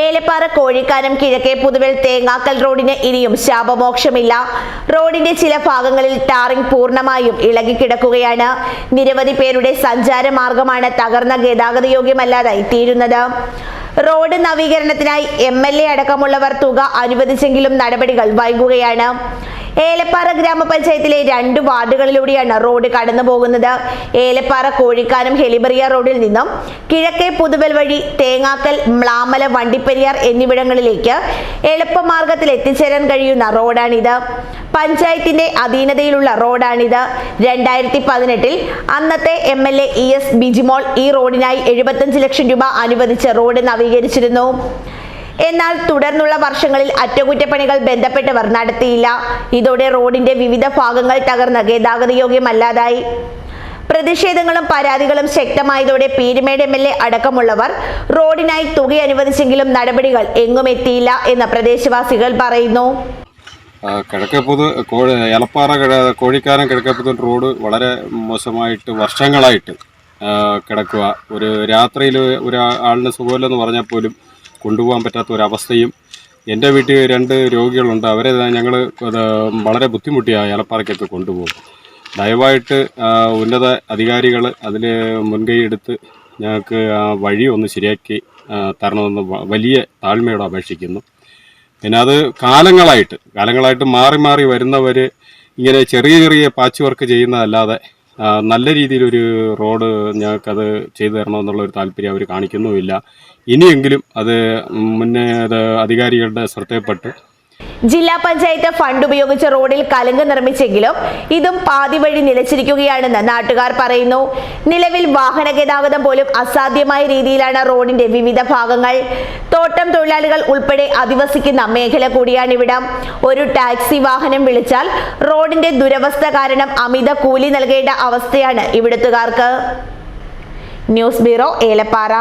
ഏലപ്പാറ കോഴിക്കാനം കിഴക്കേ പുതുവൽ തേങ്ങാക്കൽ റോഡിന് ഇനിയും ശാപമോക്ഷമില്ല. റോഡിന്റെ ചില ഭാഗങ്ങളിൽ ടാറിംഗ് പൂർണമായും ഇളകിക്കിടക്കുകയാണ് നിരവധി പേരുടെ സഞ്ചാര മാർഗമാണ് തകർന്ന ഗതാഗത യോഗ്യമല്ലാതായി തീരുന്നത്. റോഡ് നവീകരണത്തിനായി എം എൽ എ അടക്കമുള്ളവർ തുക അനുവദിച്ചെങ്കിലും നടപടികൾ വൈകുകയാണ്. ഏലപ്പാറ ഗ്രാമപഞ്ചായത്തിലെ രണ്ട് വാർഡുകളിലൂടെയാണ് റോഡ് കടന്നു പോകുന്നത്. ഏലപ്പാറ കോഴിക്കാനം ഹെലിബറിയ റോഡിൽ നിന്നും കിഴക്കേ പുതുവൽ വഴി തേങ്ങാക്കൽ മ്ലാമല വണ്ടിപ്പെരിയാർ എന്നിവിടങ്ങളിലേക്ക് എളുപ്പമാർഗത്തിൽ എത്തിച്ചേരാൻ കഴിയുന്ന റോഡാണിത്. പഞ്ചായത്തിന്റെ അധീനതയിലുള്ള റോഡാണിത്. രണ്ടായിരത്തി പതിനെട്ടിൽ അന്നത്തെ M L A E S Bijimol ഈ റോഡിനായി എഴുപത്തഞ്ച് ലക്ഷം രൂപ അനുവദിച്ച് റോഡ് നവീകരിച്ചിരുന്നു. എന്നാൽ തുടർന്നുള്ള വർഷങ്ങളിൽ അറ്റകുറ്റപ്പണികൾ ബന്ധപ്പെട്ടവർ നടത്തിയില്ല ഇതോടെ റോഡിന്റെ വിവിധ ഭാഗങ്ങൾ തകർന്ന് ഗതാഗതയോഗ്യമല്ലാതായി പ്രതിഷേധങ്ങളും പരാതികളും ശക്തമായതോടെ പീരുമേട് എം എൽ എ അടക്കമുള്ളവർ റോഡിനായി തുക അനുവദിച്ചെങ്കിലും നടപടികൾ എങ്ങും എത്തിയില്ല എന്ന് പ്രദേശവാസികൾ പറയുന്നു. കിഴക്കപ്പുത് കോഴി എലപ്പാറ കിഴ- കോഴിക്കാനം കിഴക്കേപ്പുതൂർ റോഡ് വളരെ മോശമായിട്ട് വർഷങ്ങളായിട്ട് കിടക്കുക. ഒരു രാത്രിയിൽ ഒരു ആളിന് സുഖമില്ലെന്ന് പറഞ്ഞാൽ പോലും കൊണ്ടുപോകാൻ പറ്റാത്ത ഒരവസ്ഥയും എന്റെ വീട്ടിൽ രണ്ട് രോഗികളുണ്ട്. അവരെ ഞങ്ങൾ വളരെ ബുദ്ധിമുട്ടിയാണ് എലപ്പാറയ്ക്കൊക്കെ കൊണ്ടുപോകും. ദയവായിട്ട് ഉന്നത അധികാരികൾ അതിൽ മുൻകൈയെടുത്ത് ഞങ്ങൾക്ക് ആ വഴി ഒന്ന് ശരിയാക്കി തരണമെന്ന് വലിയ താഴ്മയോട് അപേക്ഷിക്കുന്നു. പിന്നെ അത് കാലങ്ങളായിട്ട് കാലങ്ങളായിട്ട് മാറി മാറി വരുന്നവർ ഇങ്ങനെ ചെറിയ ചെറിയ പാച്ച് വർക്ക് ചെയ്യുന്നതല്ലാതെ നല്ല രീതിയിലൊരു റോഡ് ഞങ്ങൾക്കത് ചെയ്തു തരണമെന്നുള്ള ഒരു താല്പര്യം അവർ കാണിക്കുന്നുമില്ല. ഇനിയെങ്കിലും അത് മുന്നേ അത് അധികാരികളുടെ ശ്രദ്ധയിൽപ്പെട്ട്. ജില്ലാ പഞ്ചായത്ത് ഫണ്ട് ഉപയോഗിച്ച് റോഡിൽ കലുങ്ക് നിർമ്മിച്ചെങ്കിലും ഇതും പാതി വഴി നിലച്ചിരിക്കുകയാണെന്ന് നാട്ടുകാർ പറയുന്നു. നിലവിൽ വാഹന ഗതാഗതം പോലും അസാധ്യമായ രീതിയിലാണ് റോഡിന്റെ വിവിധ ഭാഗങ്ങൾ. തോട്ടം തൊഴിലാളികൾ ഉൾപ്പെടെ അധിവസിക്കുന്ന മേഖല കൂടിയാണിവിടം. ഒരു ടാക്സി വാഹനം വിളിച്ചാൽ റോഡിന്റെ ദുരവസ്ഥ കാരണം അമിത കൂലി നൽകേണ്ട അവസ്ഥയാണ് ഇവിടുത്തുകാർക്ക്. News bureau Elappara.